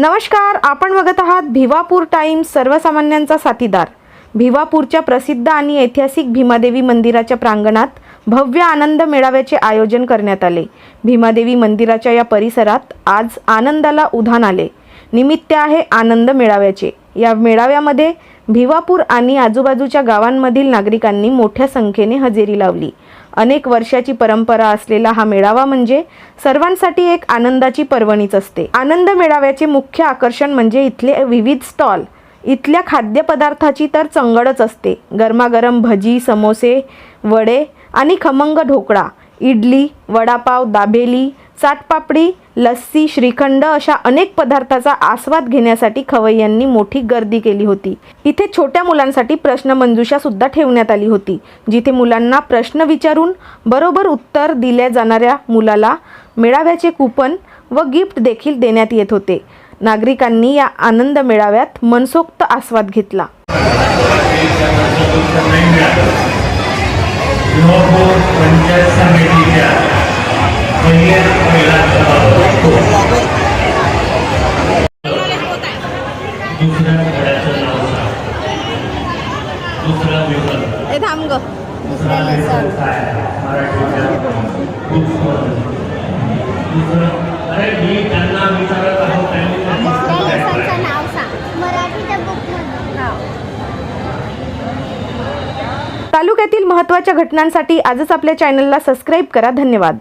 नमस्कार आपण बघत आहात भिवापूर टाइम्स सर्वसामान्यांचा साथीदार. भिवापूरच्या प्रसिद्ध आणि ऐतिहासिक भीमादेवी मंदिराच्या प्रांगणात भव्य आनंद मेळाव्याचे आयोजन करण्यात आले. भीमादेवी मंदिराच्या या परिसरात आज आनंदाला उधाण आले. निमित्त आहे आनंद मेळाव्याचे. या मेळाव्यामध्ये भिवापूर आणि आजूबाजूच्या गावांमधील नागरिकांनी मोठ्या संख्येने हजेरी लावली. अनेक वर्षाची परंपरा असलेला हा मेळावा म्हणजे सर्वांसाठी एक आनंदाची पर्वणीच असते. आनंद मेळाव्याचे मुख्य आकर्षण म्हणजे इथले विविध स्टॉल. इथल्या खाद्यपदार्थाची तर चंगडच असते. गरमागरम भजी समोसे वडे आणि खमंग ढोकळा इडली वडापाव दाबेली चाटपापडी लस्सी श्रीखंड अशा अनेक पदार्थाचा आस्वाद घेण्यासाठी खवय्यांनी मोठी गर्दी केली होती. इथे छोट्या मुलांसाठी प्रश्नमंजुषा सुद्धा ठेवण्यात आली होती जिथे मुलांना प्रश्न विचारून बरोबर उत्तर दिल्या जाणाऱ्या मुलाला मेळाव्याचे कुपन व गिफ्ट देखील देण्यात येत होते. नागरिकांनी या आनंद मेळाव्यात मनसोक्त आस्वाद घेतला. पंचायत समितीच्या पहिल्या दुसऱ्या घड्याचं नाव दुसरा दुसरा काय मराठीच्या दुसरं अरे मी त्यांना विचारत आहोत त्यांनी नाव तालुक्यातील महत्त्वाच्या घटनांसाठी आजच आपल्या चॅनलला सबस्क्राईब करा. धन्यवाद.